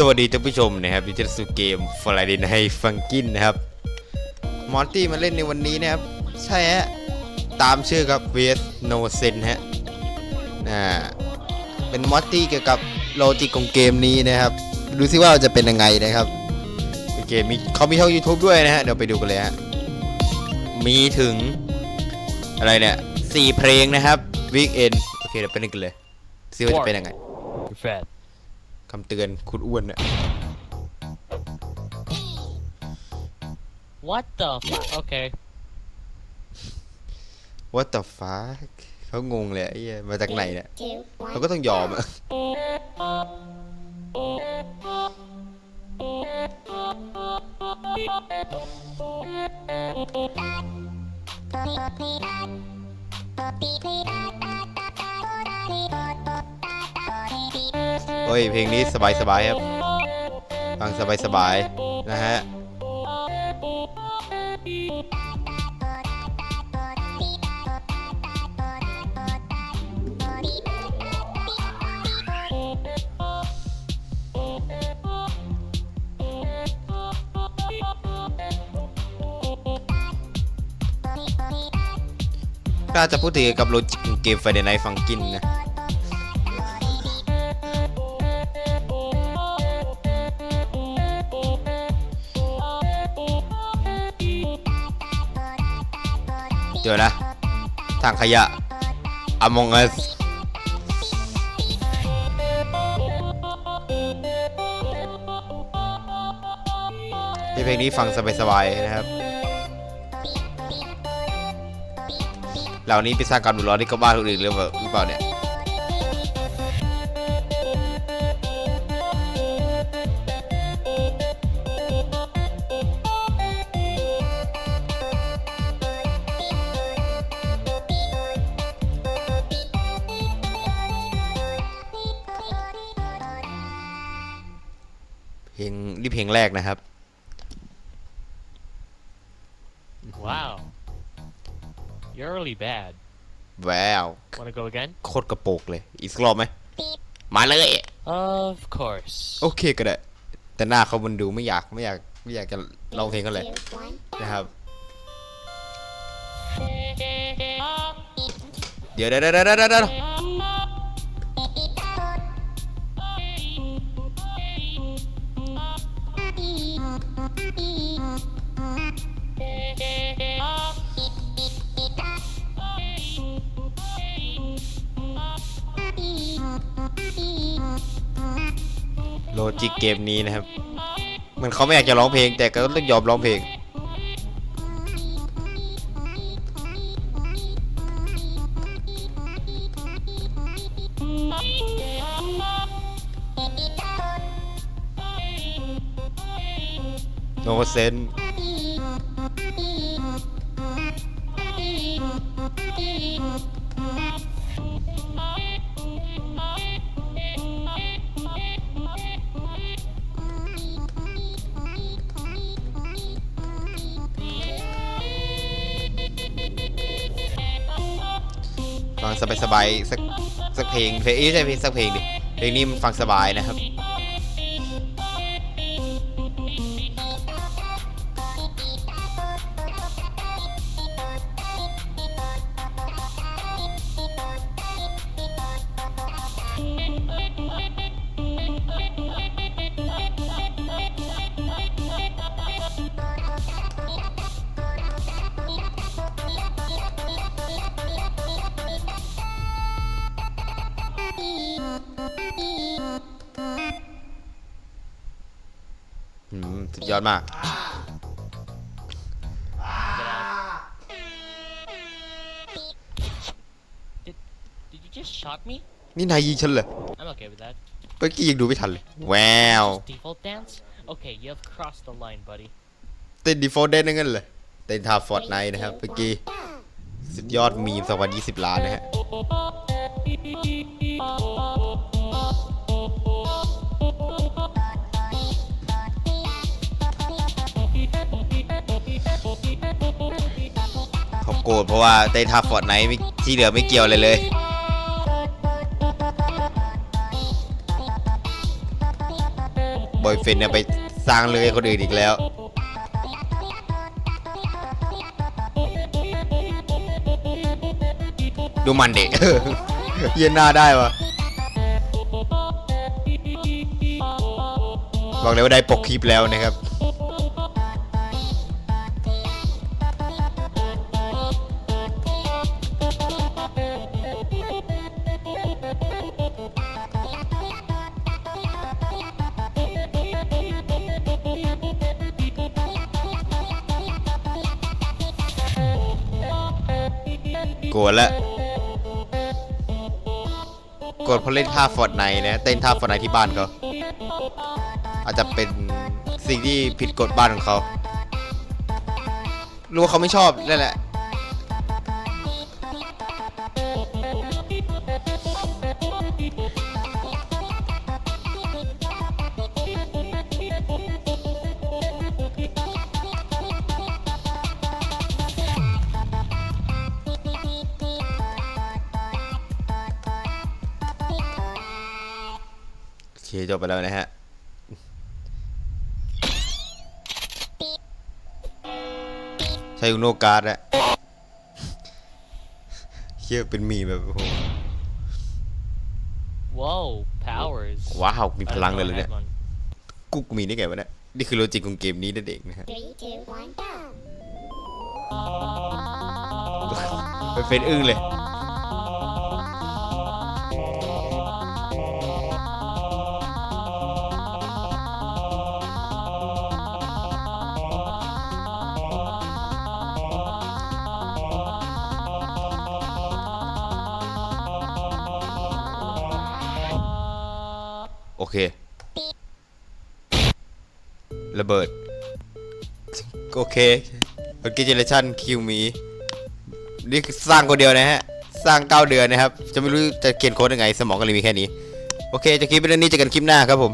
สวัสดีท่านผู้ชมนะครับดิจิทัลสูเกมฟลายเดนให้ฟังกินนะครับ มอนตี้มาเล่นในวันนี้นะครับ ใช่ฮะ ตามชื่อครับ vs no sen ฮะอ่าเป็นมอนตี้เกี่ยวกับโลจิกของเกมนี้นะครับ ดูซิว่าจะเป็นยังไงนะครับเกมมีเขามีช่อง YouTube ด้วยนะฮะ เดี๋ยวไปดูกันเลยฮะ มีถึง อะไรเนี่ยสี่เพลงนะครับ Weekend โอเค เดี๋ยวไปเล่นกันเลยซิว่าจะเป็นยังไง fat. คำเตือนคุณอ้วนเนี่ย What the fuck? Okay. What the fuck เขางงเลยไอ้เหี้ยมาจากไหนเนี่ยเขาก็ต้องยอมอะ โอ้ย เพลงนี้สบายสบายครับ ฟังสบายสบายๆนะฮะ น่าจะพูดถึงกับโลจิกเกมไฟเดนไนฟังกินนะ เจอนะทางขยะ Among Us เพลงนี้ฟังสบายๆนะครับ เหล่านี้ไปสร้างการบุร้อนที่กบ้านคนอื่นหรือเปล่าหรือเปล่าเนี่ย ลงนี่เพลงแรกนะครับ Wow. You're really bad. ว้าว Wanna go again? โคตรกระโปกเลย อีกสักรอบไหม มาเลย Of course. โอเคก็ได้ แต่หน้าเขามันดูไม่อยากไม่อยากไม่อยากจะร้องเพลงกันเลย นะครับ เดี๋ยวเดี๋ยวเดี๋ยวเดี๋ยวเดี๋ยว โลจิกเกมนี้นะครับเหมันเขาไม่อยากจะร้องเพลง แต่ก็ต้องยอมร้องเพลง โนเซน ฟังสบายๆสักสักเพลงเพลงเอ้ยไม่ใช่เพลงสักเพลงดิเพลงนี้มันฟังสบายนะครับ สุดยอดมาก Did Did you just shot me? นี่นายยิงฉันเหรอ I'm okay with that. เมื่อกี้ยังดูไม่ทันเลย แวว Default dance? Okay, you have crossed the line, buddy. เต้นดีโฟเดนนั่นกันเลยเต้นท่าฟอร์ดไนนะครับเมื่อกี้ สุดยอดมีม2020 ล้านนะฮะ โกรธเพราะว่าได้ท่าฟอร์ดไนท์ที่เหลือไม่เกี่ยวเลยเลย บอยเฟนเนี่ยไปสร้างเรื่องให้คนอื่นอีกแล้ว ดูมันเด็กเย็นหน้าได้วะบอกเลยว่าได้ปกคลิปแล้วนะครับ กรธแล้วกดเพราะเล่นท่าฟอร์ดไนนะเต้นท่าฟอร์ดไนที่บ้านเขาอาจจะเป็นสิ่งที่ผิดกฎบ้านของเขารู้ว่าเขาไม่ชอบนั่นแหละ เคจบไปแล้วนะฮะใช้อุโนการ์ดอะเฮียเป็นมีแบบโอ้โห Whoa, powers. ว้าวมี I พ didn't ลัง know เลย I เลยเนี่ย had one. กุ๊กมีได้ไงวะเนี่ยนี่คือโลจิกของเกมนี้นั่นเองนะฮะ Three, two, one, go. ไปเฟนอึ้งเลย โอเค ระเบิด โอเคโอเคเจเนชั่นคิวมีนี่สร้างคนเดียวนะฮะ สร้าง 9 เดือนนะครับ จะไม่รู้จะเขียนโค้ดยังไง สมองก็เลยมีแค่นี้ โอเค จะคลิปเป็นเรื่องนี้จะกันคลิปหน้าครับผม